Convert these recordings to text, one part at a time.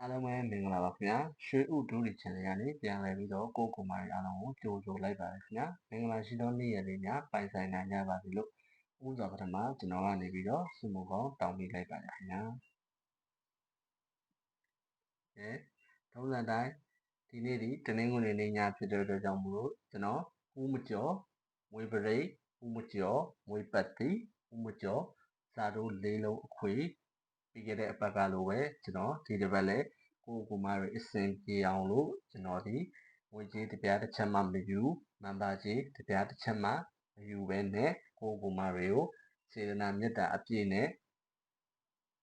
အားလုံးပဲမင်္ဂလာပါခင်ဗျာရွှေဥဒူရီ channel ကနေပြန်လည်ပြီးတော့ကိုကိုမာရီအားလုံးကိုကြိုဆိုလိုက်ပါတယ်ခင်ဗျာမင်္ဂလာရှိသောနေ့ရက်လေးများပိုင်ဆိုင်နိုင်ကြပါစေလို့ဥစွာပထမကျွန်တော်ကနေပြီးတော့ဆုမကောင်းတောင်းပေးလိုက်ပါတယ်ခင်ဗျာအဲထုံးစံတိုင်းဒီနေ့ဒီတနင်္ဂနွေနေ့ညဖြစ်တဲ့အတွက်ကြောင့်မို့လို့ကျွန်တော်ဦးမကျော်မွေပရိတ်ဦးမကျော်မွေပတ်တိဦးမကျော်စာတို့လေးလုံးအခွေ ပြီးခဲ့တဲ့အပတ်ကလိုပဲကျွန်တော်ဒီတစ်ပတ်လည်းကိုကိုမတွေအစင်ပြေအောင်လို့ကျွန်တော်ဒီငွေကြေးတစ်ပြားတစ်ချက်မှမယူမန်ပါကြေးတစ်ပြားတစ်ချက်မှမယူဘဲနဲ့ကိုကိုမတွေကိုစေတနာမေတ္တာအပြည့်နဲ့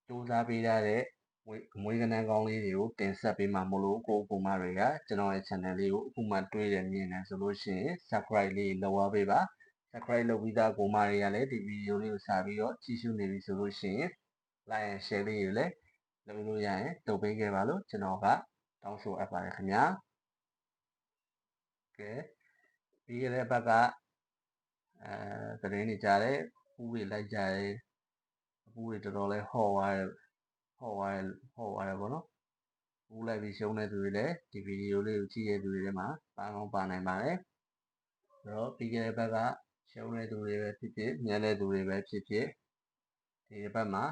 စူးစမ်းပေးရတဲ့ငွေငွေကနန်းကောင်းလေးတွေကိုတင်ဆက်ပေးမှာမလို့ကိုကိုမတွေကကျွန်တော်ရဲ့ channel လေးကိုအခုမှတွေ့ရမြင်နေဆိုလို့ရှိရင် subscribe လေးလုပ်အားပေးပါ subscribe လုပ်ပြီးသားကိုမတွေကလည်းဒီဗီဒီယိုလေးကိုစာပြီးတော့ကြည့်ရှုနေပြီဆိုလို့ရှိရင် like and share လေးကိုလည်းလုပ်လို့ရရင်လုပ်ပေးခဲ့ပါလို့ကျွန်တော်ကတောင်းဆိုအပ်ပါတယ်ခင်ဗျာကဲပြီးခဲ့တဲ့ဘက်ကအဲသတင်းတွေကြားတယ်ပူးတွေလိုက်ကြတယ်ပူးတွေတော်တော်လေးဟော့သွားတယ်ဟော့သွားတယ်ဟော့သွားတယ်ပေါ့နော်ပူးလိုက်ပြီးရှုံးတဲ့သူတွေလည်းဒီဗီဒီယိုလေးကိုကြည့်ရတဲ့သူတွေထဲမှာပါကောင်းပါနိုင်ပါတယ်ဆိုတော့ပြီးခဲ့တဲ့ဘက်ကရှုံးတဲ့သူတွေပဲဖြစ်ဖြစ်ညံတဲ့သူတွေပဲဖြစ်ဖြစ်ဒီဘက်မှာ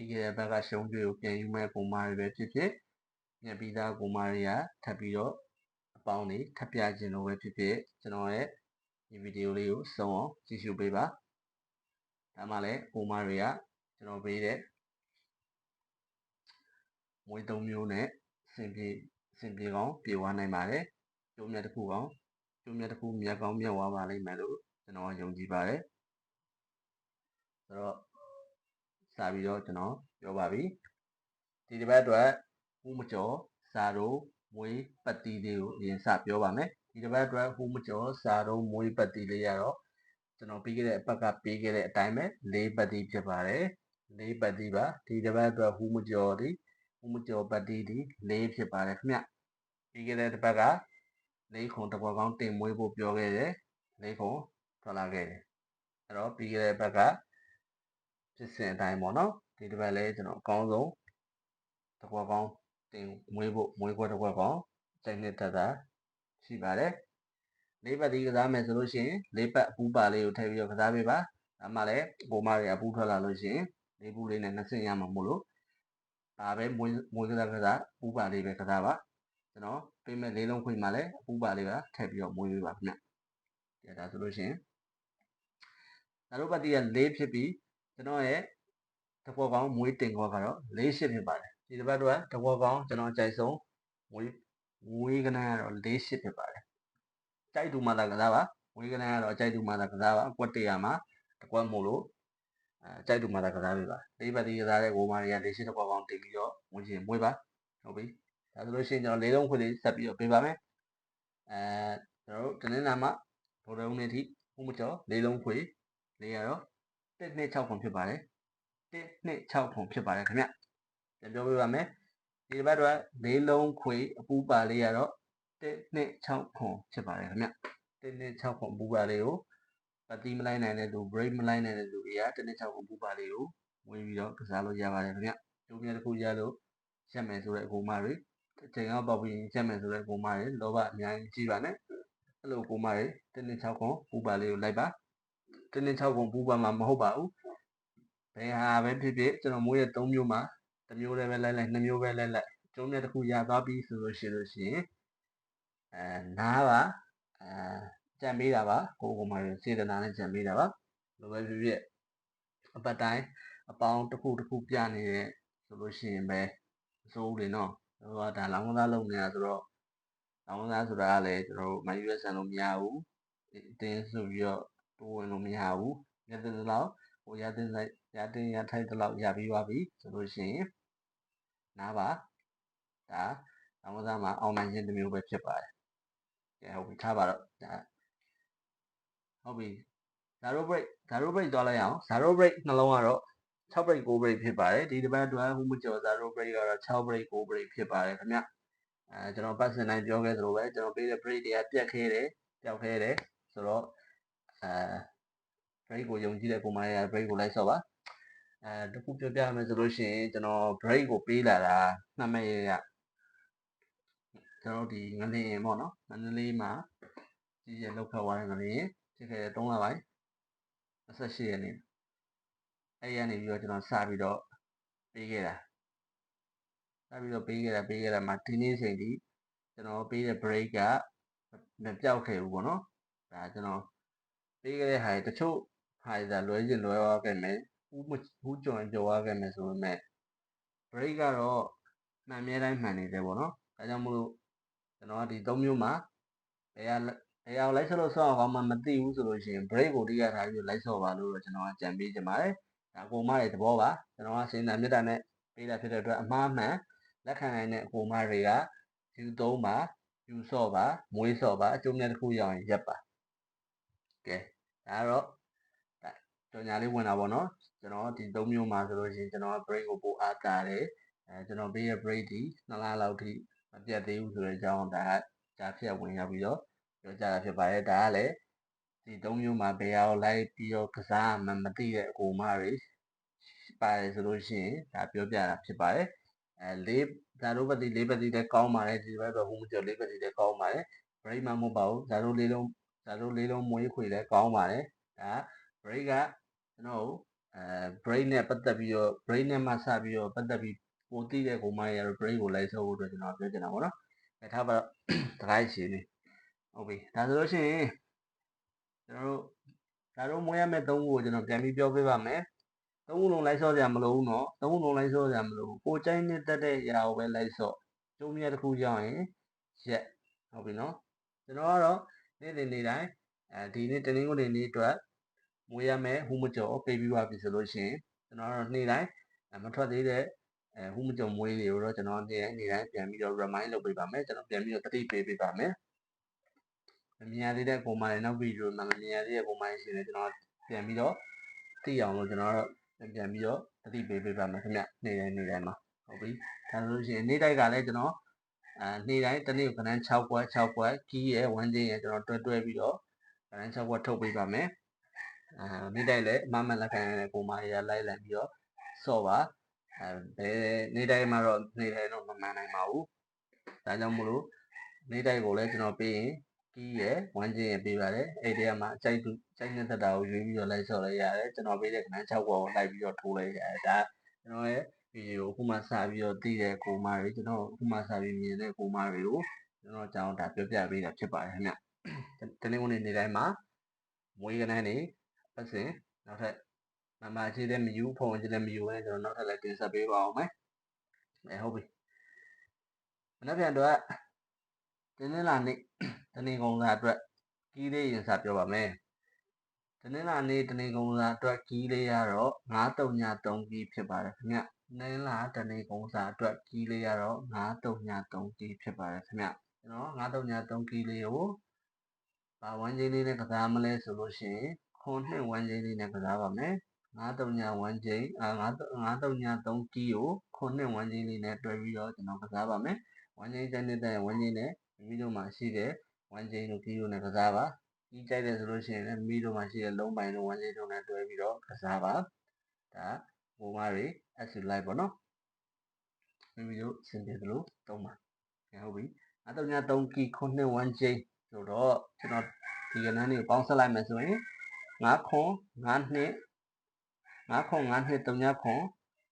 ပြီးခဲ့တဲ့ဘက်ကရှုံးကြွေကိုပြန်ယူမဲ့ပုံမာတွေပဲဖြစ်ဖြစ်ညက်ပြီးသားပုံမာတွေကထပ်ပြီးတော့အပေါင်းတွေထပ်ပြခြင်းလို့ပဲဖြစ်ဖြစ်ကျွန်တော်ရဲ့ဒီဗီဒီယိုလေးကိုစုံအောင်ကြည့်ရှုပေးပါဒါမှလည်းပုံမာတွေကကျွန်တော်ပေးတဲ့မွေးသုံးမျိုးနဲ့စင်ပြေစင်ပြေကောင်းပြေဝနိုင်ပါတယ်ကျိုးမြတ်တစ်ခုကောင်းကျိုးမြတ်တစ်ခုမြတ်ကောင်းမြတ်ဝပါလိမ့်မယ်လို့ကျွန်တော်ယုံကြည်ပါတယ်ဆိုတော့ စာပြီးတော့ကျွန်တော်ပြောပါပြီဒီတစ်ပတ်အတွက်ဟူးမကျော်စာတို့မွေးပတ်တီးလေးကိုအရင်စပြောပါမယ်ဒီတစ်ပတ်အတွက်ဟူးမကျော်စာတို့မွေးပတ်တီးလေးရတော့ကျွန်တော်ပြီးခဲ့တဲ့အပတ်ကပေးခဲ့တဲ့အတိုင်းပဲ၄ပတ်တီးဖြစ်ပါတယ်၄ပတ်တီးပါဒီတစ်ပတ်အတွက်ဟူးမကျော်ဒီဟူးမကျော်ပတ်တီးဒီ၄ဖြစ်ပါတယ်ခင်ဗျပြီးခဲ့တဲ့တစ်ပတ်က၄ခုတဘောကောင်းတင်မွေးဖို့ပြောခဲ့တယ်၄ခုထွက်လာခဲ့တယ်အဲ့တော့ပြီးခဲ့တဲ့ဘက်က ဖြစ်စဉ်အတိုင်းပေါ့နော်ဒီတစ်ပတ်လည်းကျွန်တော်အကောင်းဆုံးတစ်ခွက်ကောင်းတင်မွေးဖို့မွေးခွက်တစ်ခွက်ကောင်းစိတ်နှစ်သက်သာရှိပါတယ်လေးပတ်ဒီကစားမယ်ဆိုလို့ရှိရင်လေးပတ်အပူပါလေးကိုထည့်ပြီးတော့ကစားပေးပါဒါမှလည်းကိုမတွေအပူထွက်လာလို့ရှိရင်လေးပူလေးနဲ့နှစ်ဆင့်ရမှာမို့လို့ဒါပဲမွေးမွေးကစားကစားပူပါလေးပဲကစားပါကျွန်တော်ပေးမဲ့လေးလုံးခွေမှာလည်းအပူပါလေးပါထည့်ပြီးတော့မွေးပေးပါခင်ဗျဒါဆိုလို့ရှိရင်ဒါတို့ပတ်တီကလေးဖြစ်ပြီး ကျွန်တော်ရဲ့တဘောကောင်းမွေးတင်ကောကတော့၄ရှစ်ဖြစ်ပါတယ်ဒီတစ်ပတ်တော့တဘောကောင်းကျွန်တော်ကြိုက်ဆုံးမွေးမွေးကနန်းကတော့၄ရှစ်ဖြစ်ပါတယ်ကြိုက်တူမှသာကစားပါမွေးကနန်းကတော့ကြိုက်တူမှသာကစားပါကွက်တရမှာတကွက်မို့လို့အဲကြိုက်တူမှသာကစားပေးပါလေးပတ်ဒီကစားတဲ့ကိုမာတွေက၄ရှစ်တဘောကောင်းတင်ပြီးတော့မွေးချင်းမွေးပါဟုတ်ပြီဒါဆိုလို့ရှိရင်ကျွန်တော်လေးလုံးခွေလေးဆက်ပြီးတော့ပေးပါမယ်အဲကျွန်တော်တို့တနင်္လာမှာဗိုလ်ရုံးနေ့ထိဥမကျော်လေးလုံးခွေလေးရတော့ 1 2 6ခွန်ဖြစ်ပါတယ်1 2 6ခွန်ဖြစ်ပါတယ်ခင်ဗျပြန်ပြောပြပါမယ်ဒီဘက်တော့လေးလုံးခွေအပူပါလေးရတော့1 2 6ခွန်ဖြစ်ပါတယ်ခင်ဗျ1 2 6ခွန်အပူပါလေးကိုပတိမလိုက်နိုင်တဲ့လူ break မလိုက်နိုင်တဲ့လူတွေက1 2 6ခွန်အပူပါလေးကိုဝင်ပြီးတော့ကစားလို့ရပါတယ်ခင်ဗျကျိုးမြတ်တစ်ခုရလို့ရက်မယ်ဆိုတဲ့အကူမတွေအချိန်ကပေါက်ပြီးရက်မယ်ဆိုတဲ့အကူမတွေလောဘအများကြီးကြီးပါနဲ့အဲ့လိုအကူမတွေ1 2 6ခွန်ပူပါလေးကိုလိုက်ပါ တင်းတင်း6ပုံပူပါမှာမဟုတ်ပါဘူးဘယ်ဟာပဲဖြစ်ဖြစ်ကျွန်တော်မိုးရဲ့3မျိုးမှာတစ်မျိုးလည်းပဲလိုက်လိုက်2မျိုးပဲလိုက်လိုက်ကျုံးမြတ်တစ်ခုရသွားပြီဆိုလို့ရှိလို့ရှိရင်အဲနားပါအဲကြံပေးတာပါကိုကိုမှစေတနာနဲ့ကြံပေးတာပါလိုပဲဖြစ်ဖြစ်အပတ်တိုင်းအပေါင်းတစ်ခုတစ်ခုပြနေတဲ့ဆိုလို့ရှိရင်ပဲအစိုးတွေနော်ဟိုကဒါလောင်းသားလုပ်နေတာဆိုတော့လောင်းသားဆိုတာကလည်းကျွန်တော်တို့မယူရဆန်လို့မရဘူးတင်းဆိုပြီးတော့ တိုးဝင်လို့မရဘူးရတဲ့လောက်ဟိုရတဲ့လိုက်ရတဲ့ရထိုက်တဲ့လောက်ရပြီးပါပြီဆိုလို့ရှိရင်နားပါဒါအမသားမှာအောင်နိုင်ခြင်းတစ်မျိုးပဲဖြစ်ပါတယ်ကဲဟုတ်ပြီထားပါတော့ဒါဟုတ်ပြီ zero break zero break သွားလိုက်အောင် zero break နှလုံးကတော့6 break 9 break ဖြစ်ပါတယ်ဒီတစ်ပတ်အတွက်ဟိုမကျော် zero break ကတော့6 break 9 break ဖြစ်ပါတယ်ခင်ဗျအဲကျွန်တော်ပတ်စင်တိုင်းပြောခဲ့သလိုပဲကျွန်တော်ပေးတဲ့ break တွေကပြတ်ခဲတယ်ပျောက်ခဲတယ်ဆိုတော့ အဲ break ကိုယုံကြည်တဲ့ပုံမှန်ရ break ကိုလိုက်ဆော့ပါအဲတခုပြောပြရမယ်ဆိုလို့ရှိရင်ကျွန်တော် break ကိုပေးလာတာမှတ်မှတ်ရရကျွန်တော်ဒီငလင်းရင်ပေါ့နော်ငလင်းလေးမှာကြီးရလောက်ခတ်သွားတဲ့ငလင်းရင်ဖြစ်ခဲ့တဲ့3လပိုင်း28ရက်နေ့အဲ့ရနေပြီးတော့ကျွန်တော်စပြီးတော့ပေးခဲ့တာစပြီးတော့ပေးခဲ့တာပေးခဲ့တာမှာဒီနေ့ချိန်ထိကျွန်တော်ပေးတဲ့ break ကမပြောက်ခဲ့ဘူးပေါ့နော်ဒါကျွန်တော် ပေးခဲ့တဲ့ဟာတချို့ဟာဒါလွဲကျင်လွဲသွားခဲ့မယ်ဟူးဟူးကြော်ရင်ကြော်သွားခဲ့မယ်ဆိုပေမဲ့ break ကတော့မှန်မြဲတိုင်းမှန်နေတယ်ပေါ့နော်ဒါကြောင့်မို့လို့ကျွန်တော်ကဒီ၃မျိုးမှာဘယ်ဟာဘယ်ဟာလိုက်ဆော့လို့ဆော့အောင်မှမသိဘူးဆိုလို့ရှိရင် break ကိုတိကျထားပြီးလိုက်ဆော့ပါလို့တော့ကျွန်တော်ကကြံပေးချင်ပါတယ်ဒါကိုမရဲ့သဘောပါကျွန်တော်ကစင်တာမြတ်တာနဲ့ပေးတာဖြစ်တဲ့အတွက်အမှားမှန်လက်ခံနိုင်တဲ့အကိုမတွေကယူသုံးပါယူဆော့ပါမွေးဆော့ပါအကျုံးမြတ်တစ်ခုရအောင်ရက်ပါ ကဲဒါကတော့ကြော်ညာလေးဝင်တာပေါ့နော်ကျွန်တော်ဒီ၃မျိုးမှာဆိုလို့ရှိရင်ကျွန်တော်က break ကိုပို့အားတာတယ်အဲကျွန်တော်ပေးရ break ဒီ2လလောက်ထိမပြတ်သေးဘူးဆိုတဲ့အကြောင်းဒါကဂျာဖြတ်ဝင်ရောက်ပြီးတော့ပြောကြတာဖြစ်ပါတယ်ဒါကလည်းဒီ၃မျိုးမှာဘယ်ဟာကိုလိုက်ပြီးတော့ကစားမှမသိတဲ့အကူမတွေပါတယ်ဆိုလို့ရှိရင်ဒါပြောပြတာဖြစ်ပါတယ်အဲလေးဇာတို့ပတိလေးပတိလည်းကောင်းပါတယ်ဒီဘက်တော့ဟိုမကျော်လေးပတိလည်းကောင်းပါတယ် break မှမဟုတ်ပါဘူးဇာတို့လေးလုံး ဒါတို့လေးလုံးမွေးခွေလည်းကောင်းပါတယ်ဒါ break ကကျွန်တော်တို့အဲ brain နဲ့ပတ်သက်ပြီးတော့ brain နဲ့မှစပြီးတော့ပတ်သက်ပြီးပိုသိတဲ့ကိုမရတော့ brain ကိုလိုက်ဆောက်ဖို့အတွက်ကျွန်တော်ပြောချင်တာပေါ့နော်အဲထားပါတော့တခိုင်းရှင်နေဟုတ်ပြီဒါဆိုလို့ရှိရင်ကျွန်တော်တို့ဒါတို့မွေးရမယ့်သုံးခုကိုကျွန်တော်ပြန်ပြီးပြောပြပါမယ်သုံးခုလုံးလိုက်ဆော့ကြမလို့ဘူးနော်သုံးခုလုံးလိုက်ဆော့ကြမလို့ကိုကြိုင်းနဲ့တက်တဲ့အရာကိုပဲလိုက်ဆော့ကျုံးမြတ်တစ်ခုကြောင်းရင်ရက်ဟုတ်ပြီနော်ကျွန်တော်ကတော့ နေ့နေ့နေ့တိုင်းအဲဒီနေ့တနင်္ဂနွေနေ့အတွက်မွေးရမယ်ဟူးမကျော်ပေးပြီးပါပြီဆိုလို့ရှိရင်ကျွန်တော်တို့နေ့တိုင်းမထွက်သေးတဲ့အဲဟူးမကြုံမွေးတွေကိုတော့ကျွန်တော်နေ့တိုင်းနေ့တိုင်းပြန်ပြီးတော့ remind လုပ်ပေးပါမယ်ကျွန်တော်ပြန်ပြီးတော့တတိပေးပေးပါမယ်မမြင်ရသေးတဲ့ပုံမှန်နောက်ဗီဒီယိုမှာမမြင်ရသေးတဲ့ပုံမှန်ရှင်လည်းကျွန်တော်ပြန်ပြီးတော့သိအောင်လို့ကျွန်တော်တို့ပြန်ပြီးတော့တတိပေးပေးပါမယ်ခင်ဗျနေ့တိုင်းနေ့တိုင်းမှာဟုတ်ပြီဒါဆိုလို့ရှိရင်နေ့တိုက်ကလည်းကျွန်တော် အဲနေ့တိုင်းတစ်နေ့ကဏ္ဍ6ကွက်6ကွက်ကြီးရဲ့ဝန်းကျင်ရဲ့ကျွန်တော်တွဲတွဲပြီးတော့ကဏ္ဍ6ကွက်ထုတ်ပေးပါမယ်အဲနေ့တိုင်းလည်းအမမလက်ခံရတဲ့ပုံမှန်ရလိုက်လိုက်ပြီးတော့စော့ပါအဲဘယ်နေ့တိုင်းမှာတော့နေ့တိုင်းတော့မမှန်နိုင်ပါဘူးဒါကြောင့်မို့လို့နေ့တိုင်းကိုလည်းကျွန်တော်ပေးရင်ကြီးရယ်ဝမ်းကျင်ရယ်ပေးပါတယ်အဲ့ဒီမှာအကြိုက်သူကြိုက်နေတဲ့တာကိုရွေးပြီးတော့လိုက်ဆော့လိုက်ရတယ်ကျွန်တော်ပေးတဲ့ကဏ္ဍ6ပေါ်ကိုလိုက်ပြီးတော့ထိုးလိုက်ရတယ်ဒါကျွန်တော်ရဲ့ ဗီဒီယိုအခုမှစပြီးတော့သိတဲ့ကိုမတွေကျွန်တော်အခုမှစပြီးမြင်တဲ့ကိုမတွေကိုကျွန်တော်ကြောင်းဒါပြောပြပေးတာဖြစ်ပါတယ်ခင်ဗျတနင်္ဂနွေနေ့တိုင်းမှာမွေးကနန်းနေပတ်စဉ်နောက်ထပ်မမအခြေတဲ့မယူဖုန်းအခြေတဲ့မယူနဲ့ကျွန်တော်နောက်ထပ်လည်းတင်ဆက်ပေးပါအောင်မယ်အဲဟုတ်ပြီမနေ့ပြန်တော့တင်းနေလာနေ့တနေကုန်စာအတွက်ကီးလေးရင်စာပြောပါမယ်တနင်္လာနေ့တနေကုန်စာအတွက်ကီးလေးရတော့933ကီးဖြစ်ပါတယ်ခင်ဗျ နင်းလာတနေကုန်စာအတွက်ကီးလေးရတော့933ကီးဖြစ်ပါတယ်ခင်ဗျကျွန်တော်933ကီးလေးကိုဘာဝန်းချင်းလေးနဲ့ကစားမလဲဆိုလို့ရှိရင်ခွန်နှစ်ဝန်းချင်းလေးနဲ့ကစားပါမယ်939ဝန်းချင်းအာ939ကီးကိုခွန်နှစ်ဝန်းချင်းလေးနဲ့တွဲပြီးတော့ကျွန်တော်ကစားပါမယ်ဝန်းချင်းတဲ့တဲ့ဝန်းချင်းနဲ့မိမိတို့မှာရှိတဲ့ဝမ်းချင်းတို့ကီးတို့နဲ့ကစားပါကြီးကြိုက်တယ်ဆိုလို့ရှိရင်လည်းမိတို့မှာရှိတဲ့လုံးပိုင်တို့ဝမ်းချင်းတို့နဲ့တွဲပြီးတော့ကစားပါဒါ ဘိုးမတွေ S live ပေါ့နော်မိမိတို့စင်ပြေသလိုသုံးပါဟုတ်ပြီအတော့ည3ကီခုနှစ်ဝမ်းချင်းဆိုတော့ကျွန်တော်ဒီကဏ္ဍလေးကိုပေါင်းဆက်လိုက်မယ်ဆိုရင်9ခွန်9နှစ်9ခွန်9နှစ်3ညခွန်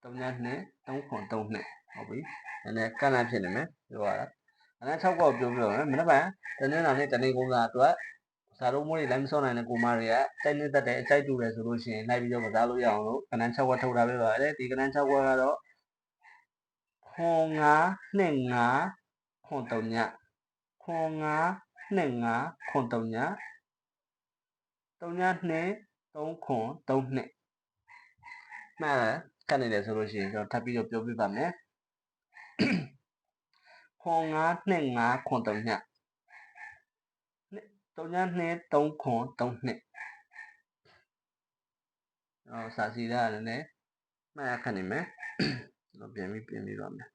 3ညနှစ်3ခွန်3နှစ်ဟုတ်ပြီဒါနဲ့ကန့်လန့်ဖြစ်နေမယ်ပြောရတာအနက်6ကောက်ပြောပြတော့မယ်မနေ့ကတနေ့နာနဲ့တနေ့ကုန်းစာအတွက် ဇာတို့မိုးတွေလိုက်မစောနိုင်တဲ့ကိုမတွေကတိုက်နေတတ်တဲ့အကြိုက်တူတယ်ဆိုလို့ရှိရင်လိုက်ပြီးတော့ကစားလို့ရအောင်လို့ကနန်း6ဝက်ထုတ်ထားပေးပါတယ်ဒီကနန်း6ဝက်ကတော့ခွန်9နှစ်9ခွန်3ညခွန်9နှစ်9ခွန်3ည3ညနှစ်3ခွန်3နှစ်မှန်တယ်ခက်နေတယ်ဆိုလို့ရှိရင်ကျွန်တော်ထပ်ပြီးတော့ပြောပြပါမယ်ခွန်9နှစ်9ခွန်3ည 3ည2 3ခွန်3နှစ်အော်စာစီရလည်းနည်းမှတ်ရခက်နေမယ်ကျွန်တော်ပြန်ပြီးပြင်ပြီးပါမယ်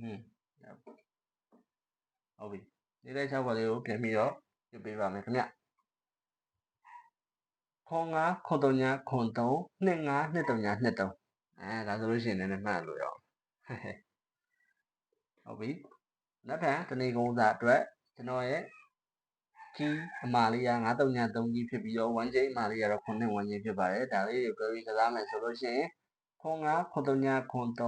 อืมဟုတ်ပြီနေတဲ့6ပါလေးကိုပြန်ပြီးတော့ပြပေးပါမယ်ခင်ဗျခွန်9ခွန်3ညာခွန်3 25 23ညာ23အဲဒါဆိုလို့ရှိရင်လည်းမှတ်လို့ရအောင်ဟုတ်ပြီနောက်ထပ်တနေ့ကုန်းစားအတွက်ကျွန်တော်ရဲ့ကြီးအမာလေးက93ညာ3ကြီးဖြစ်ပြီးတော့1 chain အမာလေးကတော့9နဲ့1ချင်းဖြစ်ပါတယ်ဒါလေးကိုပြောပြီးကစားမယ်ဆိုလို့ရှိရင်ခွန်9ခွန်3ညာခွန်3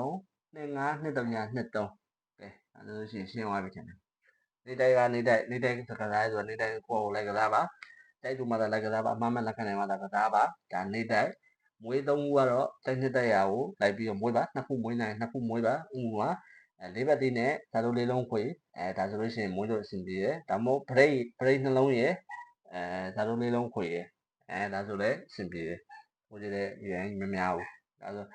25 23ညာ23 ကဲအဲဒါဆိုရှင်ရှင်းသွားပြီခင်ဗျနေတိုင်ကနေတိုင်နေတိုင်စကားသားဆိုတော့နေတိုင်ကိုယ်ကိုလိုက်ကစားပါတိုက်သူမှသာလိုက်ကစားပါအမှန်မှန်လက်ခံနိုင်မှသာကစားပါဒါနေတိုင်မွေးသုံးခုကတော့တိုက်နှစ်တိုက်ရာကိုလိုက်ပြီးတော့မွေးပါနှစ်ခုမွေးနိုင်နှစ်ခုမွေးပါဥပမာအဲလေးဘက်သေးနဲ့ဓာတ်တို့လေးလုံးခွေအဲဒါဆိုလို့ရှိရင်မွေးလို့အဆင်ပြေတယ်ဒါမှမဟုတ် break break နှလုံးရယ်အဲဓာတ်တို့လေးလုံးခွေရယ်အဲဒါဆိုလည်းအဆင်ပြေတယ်ဟိုကြတဲ့ရန်မများဘူးဒါဆို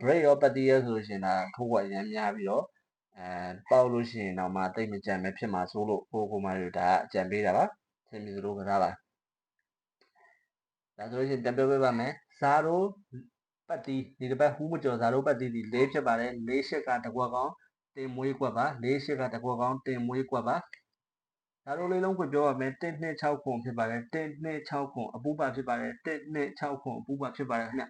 break ရောပတ်တီးရဆိုလို့ရှိရင်ဒါခိုးကွာရန်များပြီးတော့ အဲပေါက်လို့ရှိရင်တော့မှတိတ်မကြံပဲဖြစ်မှာဆိုလို့ကိုကိုမတို့ဒါအကြံပေးတာပါဆင်ပြေသလိုကစားပါဒါဆိုလို့ရှိရင်ပြန်ပြောပြပါမယ်ဇာရိုပတ်တီဒီတစ်ပတ်ဟူးမကျော်ဇာရိုပတ်တီဒီ၄ဖြစ်ပါတယ်၄ရှစ်ကတကွက်ကောင်တင်မွေးကွက်ပါ၄ရှစ်ကတကွက်ကောင်တင်မွေးကွက်ပါဇာရိုလေးလုံးကိုပြောပါမယ်1 2 6ခုဖြစ်ပါတယ်1 2 6ခုအပူပါဖြစ်ပါတယ်1 2 6ခုအပူပါဖြစ်ပါတယ်ခင်ဗျ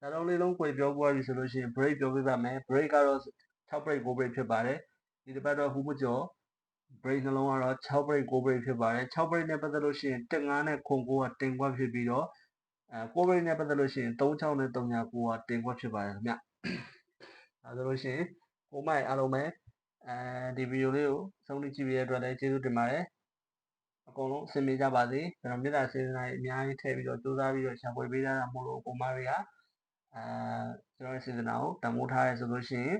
ဇာရိုလေးလုံးကိုပြောပွားပြီဆိုလို့ရှိရင် break ပြောပြပါမယ် break ကတော့ 6 break 9 break ဖြစ်ပါတယ်ဒီတစ်ပတ်တော့ဟူးမကျော် break နှလုံးကတော့6 break 9 break ဖြစ်ပါတယ်6 break နဲ့ပတ်သက်လို့ရှိရင်1 5နဲ့ခွန်9ကတင်ကွက်ဖြစ်ပြီးတော့အဲကိုရိတ်နဲ့ပတ်သက်လို့ရှိရင်36နဲ့39ကတင်ခွက်ဖြစ်ပါတယ်ခင်ဗျ။အဲဒါဆိုလို့ရှိရင်ကိုမိုက်အားလုံးပဲအဲဒီဗီဒီယိုလေးကိုဆုံးဖြတ်ကြည့်ပြီးတဲ့အတွက်လည်းကျေးဇူးတင်ပါတယ်။အကုန်လုံးအဆင်ပြေကြပါစေ။ကျွန်တော်မြေတာစေတနာကြီးအများကြီးထည့်ပြီးတော့စူးစမ်းပြီးတော့ရှာဖွေပေးတာမို့လို့ကိုမတွေကအဲကျွန်တော်ရဲ့စေတနာကိုတန်ဖိုးထားရဲဆိုလို့ရှိရင်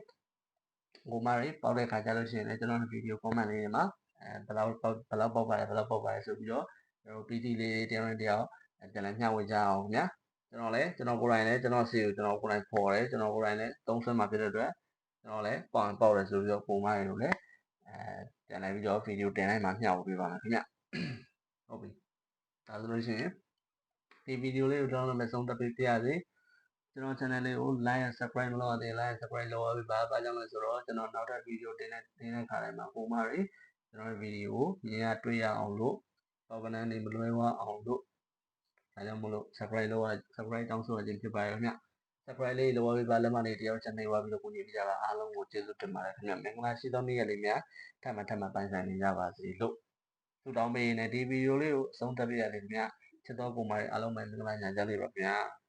ကိုမတွေပေါက်တဲ့ခါကျလို့ရှိရင်လည်းကျွန်တော်ရဲ့ဗီဒီယို comment လေးတွေမှာအဲဘယ်လောက်ဘယ်လောက်ပေါက်ပါတယ်ဘယ်လောက်ပေါက်ပါတယ်ဆိုပြီးတော့ကျွန်တော် PT လေးတယောက်နဲ့တယောက်ပြန်လည်းမျှဝေကြအောင်ခင်ဗျာကျွန်တော်လည်းကျွန်တော်ကိုယ်တိုင်လည်းကျွန်တော်စီကိုကျွန်တော်ကိုယ်တိုင်ပေါ်တယ်ကျွန်တော်ကိုယ်တိုင်လည်းသုံးဆွဲမှာဖြစ်တဲ့အတွက်ကျွန်တော်လည်းပေါင်ပေါက်တယ်ဆိုပြီးတော့ပုံမှန်လို့လည်းအဲပြန်လိုက်ပြီးတော့ဗီဒီယိုတင်လိုက်မှမျှဝေပေးပါမယ်ခင်ဗျဟုတ်ပြီဒါဆိုလို့ရှိရင်ဒီဗီဒီယိုလေးကိုကျွန်တော်လည်းဆုံးသက်ပေးပြရစေ ကျွန်တော် channel လေးကို like and subscribe မလုပ်ရသေး like and subscribe လုပ်ရပြီပါဘာကြောင့်လဲဆိုတော့ကျွန်တော်နောက်ထပ်ဗီဒီယိုတင်တဲ့တင်တဲ့ခါတိုင်းမှာပုံမှန်တွေကျွန်တော်ဗီဒီယိုကိုမြင်ရတွေ့ရအောင်လို့ organize နေမလွဲဝအောင်လို့ဒါကြောင့်မလို့ subscribe လုပ်ရ subscribe တောင်းဆိုရခြင်းဖြစ်ပါရဲ့ခင်ဗျ subscribe လေးလုပ်ပေးပါလက်မလေးတယောက်ချန်နေပါပြီးတော့ကိုကြီးပြကြပါအားလုံးကိုကျေးဇူးတင်ပါတယ်ခင်ဗျမင်္ဂလာရှိသောနေ့ရက်လေးများထပ်မံထပ်မံပိုင်ဆိုင်နေကြပါစေလို့ဆုတောင်းပေးနေဒီဗီဒီယိုလေးကိုအဆုံးသတ်ပြရတယ်ခင်ဗျချစ်တော်ပုံပါအားလုံးပဲမင်္ဂလာညချမ်းလေးပါဗျာ